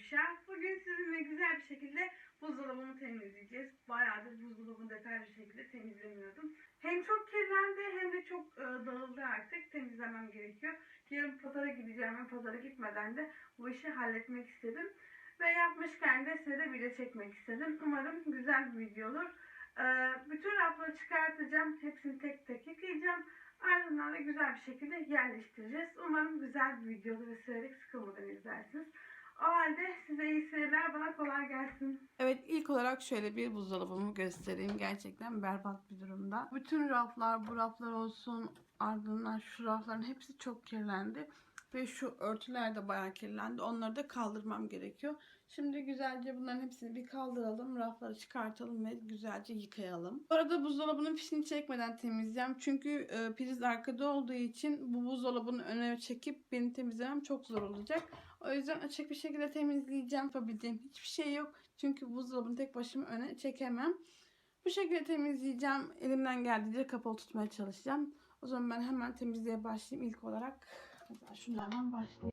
Gülşah. Bugün sizinle güzel bir şekilde buzdolabımı temizleyeceğiz. Bayağıdır buzdolabını detaylı bir şekilde temizlemiyordum. Hem çok kirlendi hem de çok e, dağıldı artık. Temizlemem gerekiyor. Yarın pazara gideceğim ve pazara gitmeden de bu işi halletmek istedim. Ve yapmışken de size de video çekmek istedim. Umarım güzel bir video olur. E, bütün rafları çıkartacağım. Hepsini tek tek yıkayacağım. Ardından da güzel bir şekilde yerleştireceğiz. Umarım güzel bir video olur ve severek sıkılmadan izlersiniz. O halde size iyi seyirler, bana kolay gelsin. Evet ilk olarak şöyle bir buzdolabımı göstereyim. Gerçekten berbat bir durumda. Bütün raflar, bu raflar olsun, ardından şu rafların hepsi çok kirlendi. Ve şu örtüler de bayağı kirlendi. Onları da kaldırmam gerekiyor. Şimdi güzelce bunların hepsini bir kaldıralım. Rafları çıkartalım ve güzelce yıkayalım. Bu arada buzdolabının fişini çekmeden temizleyeceğim. Çünkü e, priz arkada olduğu için bu buzdolabının önüne çekip beni temizlemem çok zor olacak. O yüzden açık bir şekilde temizleyeceğim. Yapabileceğim hiçbir şey yok. Çünkü buzdolabını tek başıma öne çekemem. Bu şekilde temizleyeceğim. Elimden geldiğince kapalı tutmaya çalışacağım. O zaman ben hemen temizliğe başlayayım ilk olarak. Mesela şunlardan başlayayım.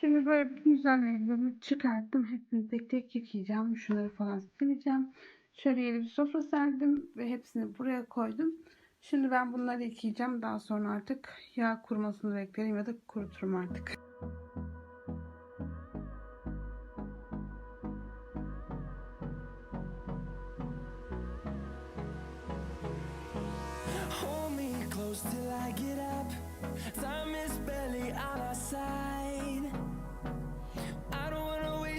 Şimdi böyle bütün düzenlerimi çıkarttım. Hepsini tek tek yıkayacağım. Şunları falan sileceğim. Şöyle yeni bir sofra serdim ve hepsini buraya koydum. Şimdi ben bunları yıkayacağım. Daha sonra artık yağ kurumasını beklerim ya da kuruturum artık. Hold me close till I get up. Time is barely on our side.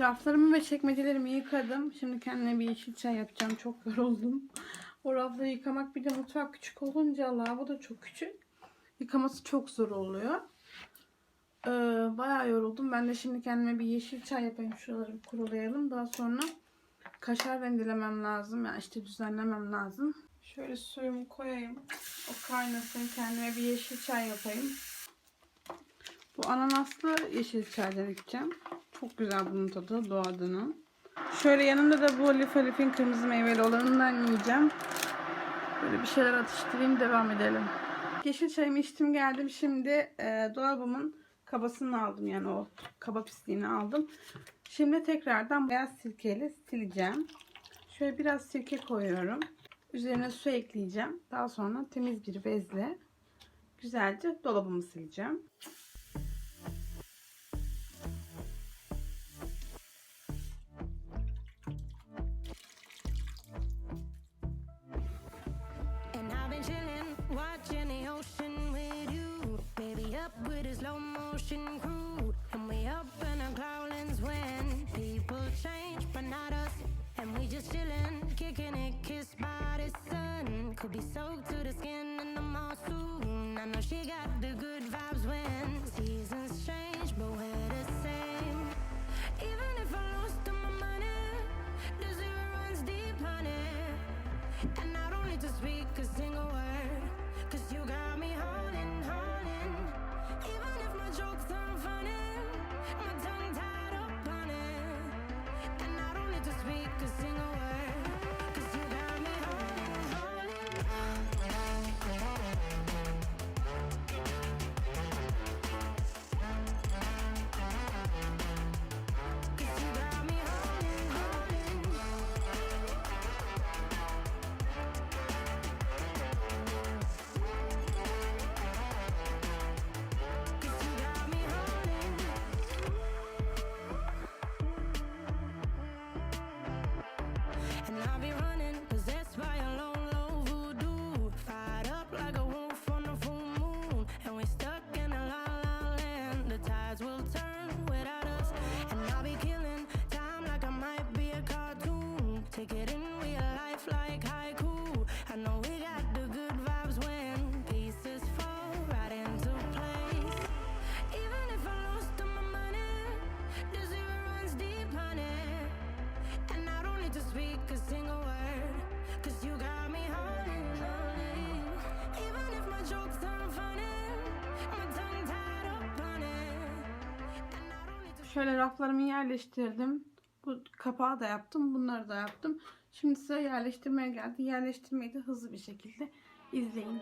Raflarımı ve çekmecelerimi yıkadım. Şimdi kendime bir yeşil çay yapacağım. Çok yoruldum. O rafları yıkamak bir de mutfak küçük olunca lavabo da çok küçük. Yıkaması çok zor oluyor. Ee, bayağı yoruldum. Ben de şimdi kendime bir yeşil çay yapayım. Şuraları kurulayalım. Daha sonra kaşar rendelemem lazım. Yani işte düzenlemem lazım. Şöyle suyumu koyayım. O kaynasın. Kendime bir yeşil çay yapayım. Bu ananaslı yeşil çaydan içeceğim. Çok güzel bunun tadı doğadının. Şöyle yanında da bu Lif Alif'in kırmızı meyveli olanından yiyeceğim. Böyle bir şeyler atıştırayım devam edelim. Yeşil çayımı içtim geldim. Şimdi e, dolabımın kabasını aldım. Yani o kaba pisliğini aldım. Şimdi tekrardan beyaz sirkeyle sileceğim. Şöyle biraz sirke koyuyorum. Üzerine su ekleyeceğim. Daha sonra temiz bir bezle güzelce dolabımı sileceğim. Watching the ocean with you. Baby, up with a slow motion crew. And we up in our cloudlands when people change, but not us. And we just chillin', kicking it, kissed by the sun. Could be soaked to the skin in the mall soon. I know she got the good vibes when seasons change, but we're the same. Even if I lost all my money, the zero runs deep, honey. And I don't need to speak a single word. Cause Şöyle raflarımı yerleştirdim. Bu kapağı da yaptım. Bunları da yaptım. Şimdi size yerleştirmeye geldi. Yerleştirmeyi de hızlı bir şekilde izleyin.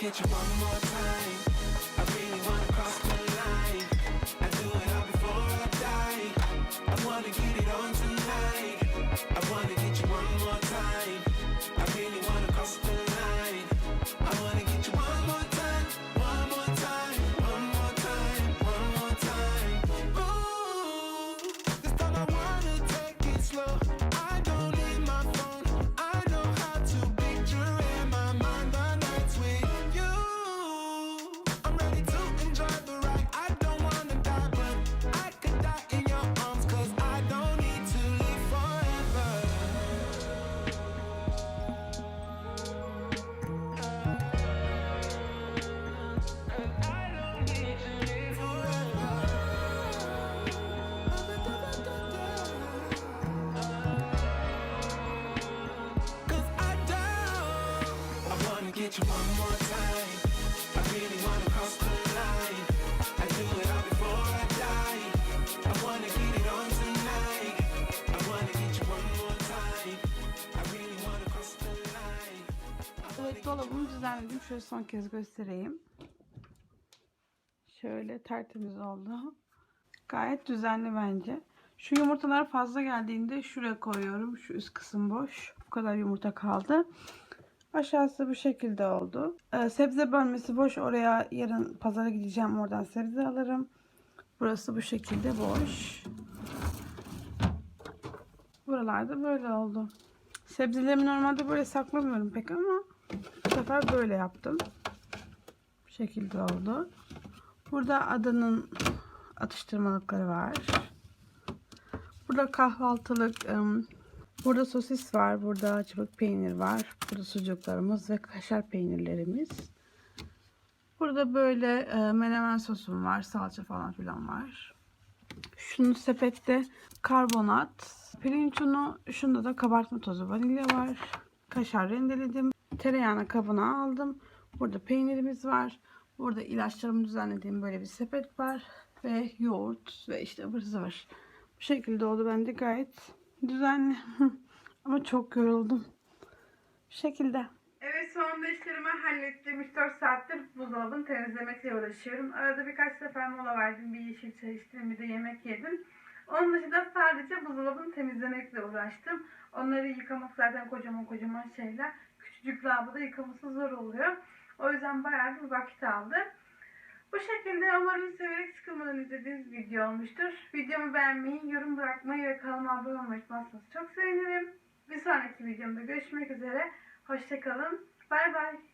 Catch you one more time. Get you one more time. I really wanna cross the line. I do it all before I die. I wanna get it on tonight. I wanna get you one more time. I really wanna cross the line. Evet dolabımı düzenledim. Şöyle son kez göstereyim. Şöyle tertemiz oldu. Gayet düzenli bence. Şu yumurtalar fazla geldiğinde şuraya koyuyorum. Şu üst kısım boş. Bu kadar yumurta kaldı. Aşağısı bu şekilde oldu. Ee, sebze bölmesi boş. Oraya yarın pazara gideceğim. Oradan sebze alırım. Burası bu şekilde boş. Buralarda böyle oldu. Sebzelerimi normalde böyle saklamıyorum pek ama bu sefer böyle yaptım. Bu şekilde oldu. Burada adanın atıştırmalıkları var. Burada kahvaltılık, burada sosis var, burada çubuk peynir var, burada sucuklarımız ve kaşar peynirlerimiz. Burada böyle e, menemen sosum var, salça falan filan var. Şunun sepette karbonat, pirinç unu, şunda da kabartma tozu vanilya var. Kaşar rendeledim. Tereyağını kabına aldım. Burada peynirimiz var. Burada ilaçlarımı düzenlediğim böyle bir sepet var. Ve yoğurt ve işte ıvır zıvır. Bu şekilde oldu bence gayet düzenli. Ama çok yoruldum. Bu şekilde. Evet sonunda işlerimi hallettim. 3-4 saattir buzdolabını temizlemekle uğraşıyorum. Arada birkaç sefer mola verdim. Bir yeşil çay içtim bir de yemek yedim. Onun dışında sadece buzdolabını temizlemekle uğraştım. Onları yıkamak zaten kocaman kocaman şeyler. Küçücük lavaboda yıkaması zor oluyor. O yüzden bayağı bir vakit aldı. Bu şekilde umarım severek sıkılmadan izlediğiniz video olmuştur. Videomu beğenmeyi, yorum bırakmayı ve kanalıma abone olmayı unutmazsanız çok sevinirim. Bir sonraki videomda görüşmek üzere. Hoşçakalın. Bay bay.